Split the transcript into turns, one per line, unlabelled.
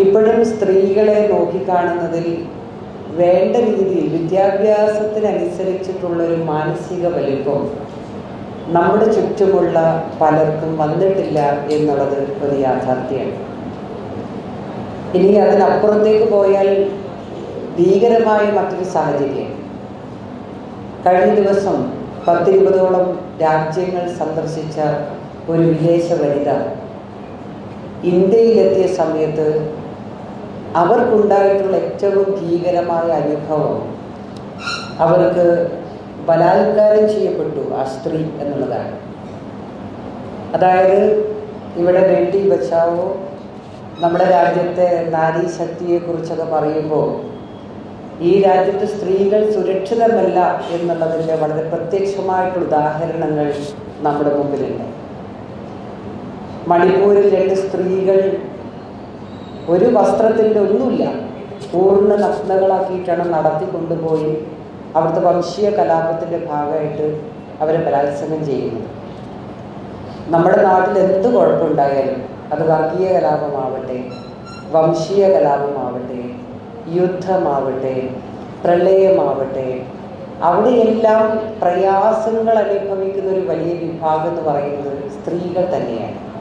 ഇപ്പോഴും സ്ത്രീകളെ നോക്കിക്കാണുന്നതിൽ വേണ്ട രീതിയിൽ വിദ്യാഭ്യാസത്തിനനുസരിച്ചിട്ടുള്ളൊരു മാനസിക വലിപ്പം നമ്മുടെ ചുറ്റുമുള്ള പലർക്കും വന്നിട്ടില്ല എന്നുള്ളത് ഒരു യാഥാർത്ഥ്യമാണ്. ഇനി അതിനപ്പുറത്തേക്ക് പോയാൽ ഭീകരമായ മറ്റൊരു സാഹചര്യം. കഴിഞ്ഞ ദിവസം പത്തിരുപതോളം രാജ്യങ്ങൾ സന്ദർശിച്ച ഒരു വിദേശ വനിത ഇന്ത്യയിലെത്തിയ സമയത്ത് അവർക്കുണ്ടായിട്ടുള്ള ഏറ്റവും ഭീകരമായ അനുഭവം അവർക്ക് ബലാത്കാരം ചെയ്യപ്പെട്ടു ആ സ്ത്രീ എന്നുള്ളതാണ്. അതായത് ഇവിടെ ബേട്ടി ബച്ചാവോ നമ്മുടെ രാജ്യത്തെ നാരീ ശക്തിയെക്കുറിച്ചൊക്കെ പറയുമ്പോൾ ഈ രാജ്യത്ത് സ്ത്രീകൾ സുരക്ഷിതമല്ല എന്നുള്ളതിന്റെ വളരെ പ്രത്യക്ഷമായിട്ടുള്ള ഉദാഹരണങ്ങൾ നമ്മുടെ മുമ്പിലുണ്ട്. മണിപ്പൂരിൽ രണ്ട് സ്ത്രീകൾ ഒരു വസ്ത്രത്തിന്റെ ഒന്നുമില്ല. പൂർണ നഗ്നകളാക്കിയിട്ടാണ് നടത്തിക്കൊണ്ടുപോയി അവിടുത്തെ വംശീയ കലാപത്തിന്റെ ഭാഗമായിട്ട് അവരെ ബലാത്സംഗം ചെയ്യുന്നത്. നമ്മുടെ നാട്ടിൽ എന്ത് കുഴപ്പമുണ്ടായാലും അത് വർഗീയ കലാപമാവട്ടെ വംശീയ കലാപമാവട്ടെ യുദ്ധമാവട്ടെ പ്രളയമാവട്ടെ അവിടെയെല്ലാം പ്രയാസങ്ങൾ അനുഭവിക്കുന്ന ഒരു വലിയ വിഭാഗം എന്ന് പറയുന്നത് സ്ത്രീകൾ തന്നെയാണ്.